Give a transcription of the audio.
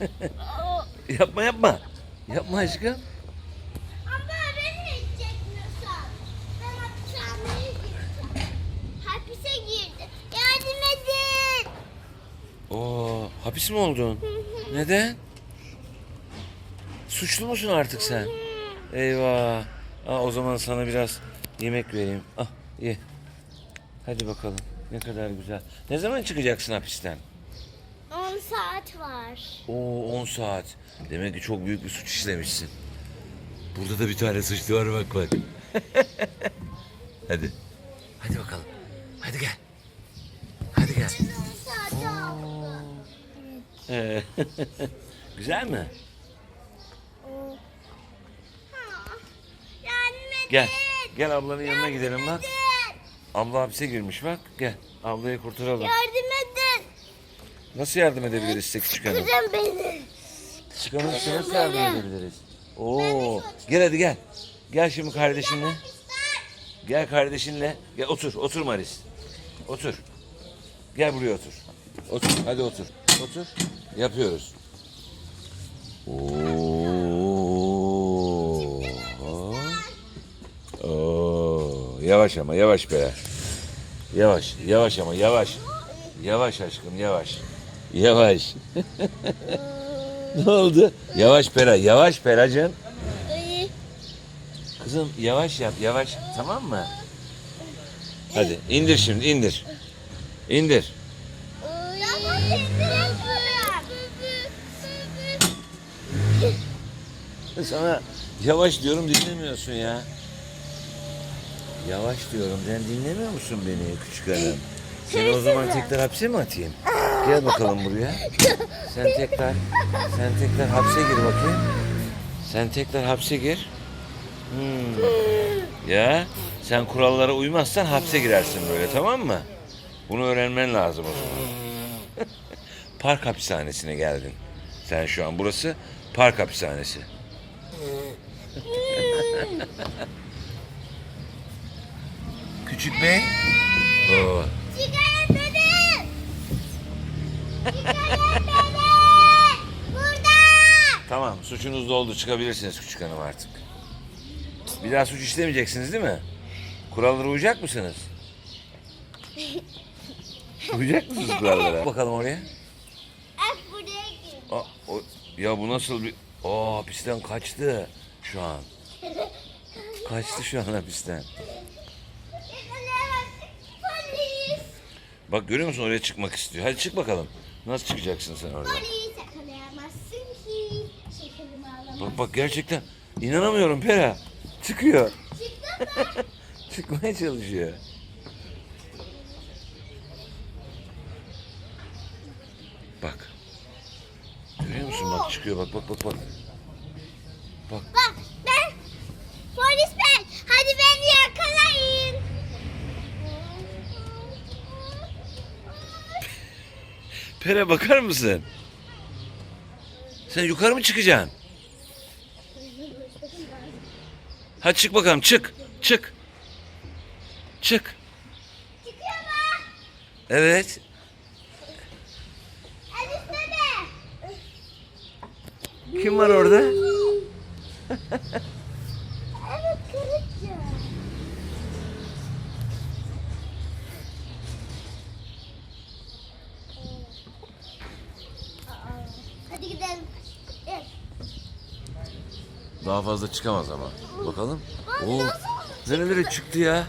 yapma yapma. Yapma aşkım. Ama beni çekmiyorsan. Ben hapishaneye gireceğim. Hapise girdim. Yardım edin. Oo, hapis mi oldun? Neden? Suçlu musun artık sen? Eyvah. Aa, o zaman sana biraz yemek vereyim. Ah ye. Hadi bakalım. Ne kadar güzel. Ne zaman çıkacaksın hapisten? 10 saat var. Oo 10 saat. Demek ki çok büyük bir suç işlemişsin. Burada da bir tane suçlu var bak bak. Hadi. Hadi bakalım. Hadi gel. Hadi gel. 10 saat oldu. Ee, güzel mi? Gel. Gel ablanın yanına gidelim bak. Abla hapse girmiş bak. Gel. Ablayı kurtaralım. Yardım. Nasıl yardım edebiliriz size küçük hanım? Kırın beni. Küçük hanım size nasıl yardım edebiliriz? Oo. Gel hadi gel. Gel şimdi kardeşinle. Gel kardeşinle. Gel otur. Otur Maris. Otur. Gel buraya otur. Otur. Hadi otur. Otur. Yapıyoruz. Oo. Oo. Yavaş ama yavaş be. Yavaş. Yavaş ama yavaş. Yavaş aşkım yavaş. Yavaş. ne oldu? Yavaş Pera. Yavaş Peracığım. Kızım yavaş yap yavaş tamam mı? Hadi indir şimdi indir. İndir. Sana yavaş diyorum dinlemiyorsun ya. Yavaş diyorum sen dinlemiyor musun beni küçük hanım? Seni o zaman tekrar hapse mi atayım? Gel bakalım buraya. Sen tekrar sen tekrar hapse gir bakayım. Sen tekrar hapse gir. Hmm. Ya sen kurallara uymazsan hapse girersin böyle tamam mı? Bunu öğrenmen lazım o zaman. park hapishanesine geldin. Sen şu an burası park hapishanesi. Küçük bey. Oo. Burada. Tamam suçunuz doldu çıkabilirsiniz küçük hanım artık. Bir daha suç işlemeyeceksiniz değil mi? Kurallara uyacak mısınız? uyacak mısınız kurallara? Bakalım oraya. Hep buraya gir. Aa, o, ya bu nasıl bir... Aa hapisten kaçtı şu an. Kaçtı şu an hapisten. Polis. Bak görüyor musun oraya çıkmak istiyor. Hadi çık bakalım. Nasıl çıkacaksın sen oradan? Polis yakalayamazsın ki. Şekerimi alamam. Bak bak gerçekten inanamıyorum Pera. Çıkıyor. Çıktın mı? Çıkmaya çalışıyor. Bak. Görüyor musun bak çıkıyor bak bak bak bak. Bak Bak ben. Polis ben. Hadi beni yakalayın. Pera bakar mısın? Sen yukarı mı çıkacaksın? Hadi çık bakalım çık. Çık. Çık. Evet. Kim var orada? Evet kırıkçı. Hadi gidelim. Evet. Daha fazla çıkamaz ama. Bakalım. Oo. nasıl Nerelere çıktı ya?